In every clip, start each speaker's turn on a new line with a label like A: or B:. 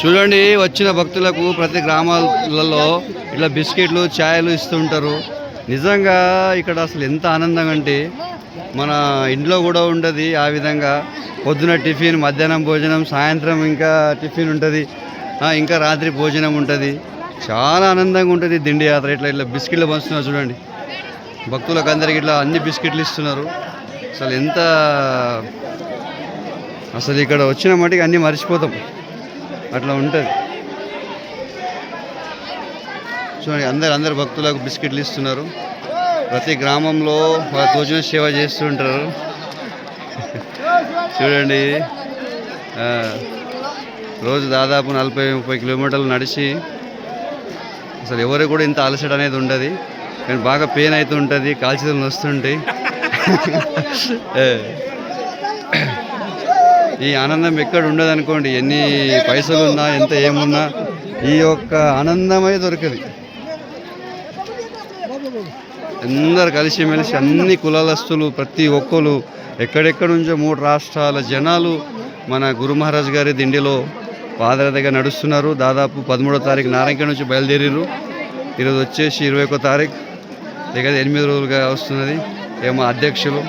A: చూడండి వచ్చిన భక్తులకు ప్రతి గ్రామాలలో ఇట్లా బిస్కెట్లు ఛాయలు ఇస్తుంటారు నిజంగా ఇక్కడ అసలు ఎంత ఆనందం అంటే మన ఇంట్లో కూడా ఉండదు ఆ విధంగా. పొద్దున టిఫిన్ మధ్యాహ్నం భోజనం సాయంత్రం ఇంకా టిఫిన్ ఉంటుంది. ఇంకా రాత్రి భోజనం ఉంటుంది. చాలా ఆనందంగా ఉంటుంది దిండి యాత్ర. ఇట్లా ఇట్లా బిస్కెట్లు పంచుతున్నారు చూడండి. భక్తులకు అందరికి ఇట్లా అన్ని బిస్కెట్లు ఇస్తున్నారు. అసలు ఎంత అసలు ఇక్కడ వచ్చిన మటుకు అన్నీ మర్చిపోతాం. అట్లా ఉంటుంది. చూడండి అందరు అందరు భక్తులకు బిస్కెట్లు ఇస్తున్నారు. ప్రతి గ్రామంలో వాళ్ళ తోచిన సేవ చేస్తుంటారు చూడండి రోజు దాదాపు నలభై ముప్పై కిలోమీటర్లు నడిచి అసలు ఎవరు కూడా ఇంత అలసట అనేది ఉండదు. కానీ బాగా పెయిన్ అవుతుంటుంది కాల్చేతులు నొస్తుంటాయి ఈ ఆనందం ఎక్కడ ఉండదు అనుకోండి ఎన్ని పైసలు ఉన్నా ఎంత ఏమున్నా ఈ యొక్క ఆనందమే దొరకదు. అందరు కలిసిమెలిసి అన్ని కులాలస్తులు ప్రతి ఒక్కరు ఎక్కడెక్కడి నుంచో మూడు రాష్ట్రాల జనాలు మన గురు మహారాజ్ గారి దిండిలో పాదయాత్రగా నడుస్తున్నారు. దాదాపు పదమూడో తారీఖు నారాయణ నుంచి బయలుదేరారు ఈరోజు వచ్చేసి ఇరవై ఒక్క తారీఖు. దగ్గర ఎనిమిది రోజులుగా వస్తున్నది. ఏమో అధ్యక్షులు.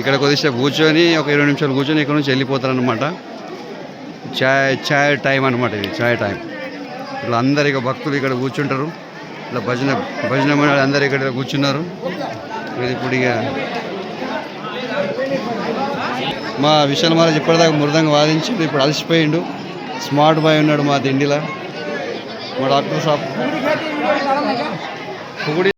A: ఇక్కడ కొద్దిసేపు కూర్చొని ఒక ఇరవై నిమిషాలు కూర్చొని ఇక్కడ నుంచి వెళ్ళిపోతారనమాట చాయ్ ఛాయ్ టైం అనమాట ఇది చాయ్ టైం. ఇట్లా అందరు ఇక భక్తులు ఇక్కడ కూర్చుంటారు. ఇట్లా భజన భజన మండలి అందరు ఇక్కడ కూర్చున్నారు. ఇది ఇప్పుడు ఇక మా విశాల్ మహారాజ్ ఇప్పటిదాకా మృదంగా వాదించిండు ఇప్పుడు అలసిపోయిండు. స్మార్ట్ బాయ్ ఉన్నాడు మా తిండిలా మా డాక్టర్ షాప్